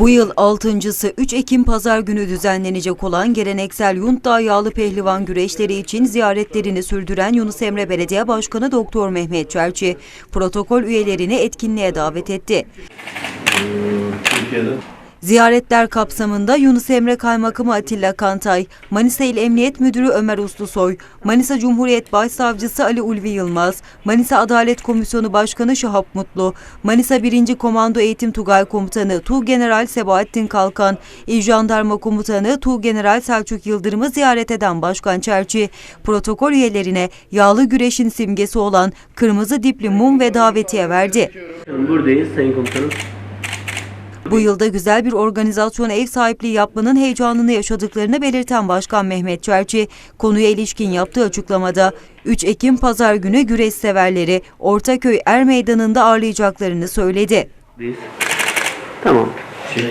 Bu yıl altıncısı 3 Ekim Pazar günü düzenlenecek olan geleneksel Yuntdağ Yağlı Pehlivan güreşleri için ziyaretlerini sürdüren Yunus Emre Belediye Başkanı Doktor Mehmet Çerçi, protokol üyelerini etkinliğe davet etti. Türkiye'de Ziyaretler kapsamında Yunus Emre Kaymakamı Atilla Kantay, Manisa İl Emniyet Müdürü Ömer Uslusoy, Manisa Cumhuriyet Başsavcısı Ali Ulvi Yılmaz, Manisa Adalet Komisyonu Başkanı Şahap Mutlu, Manisa 1. Komando Eğitim Tugay Komutanı Tuğgeneral Sebahattin Kalkan, İl Jandarma Komutanı Tuğgeneral Selçuk Yıldırım'ı ziyaret eden Başkan Çerçi, protokol üyelerine yağlı güreşin simgesi olan kırmızı dipli mum ve davetiye verdi. Buradayız Sayın Komutanım. Bu yılda güzel bir organizasyona ev sahipliği yapmanın heyecanını yaşadıklarını belirten Başkan Mehmet Çerçi, konuya ilişkin yaptığı açıklamada 3 Ekim Pazar günü güreş severleri Ortaköy Er Meydanı'nda ağırlayacaklarını söyledi. Buradayız. Tamam. şey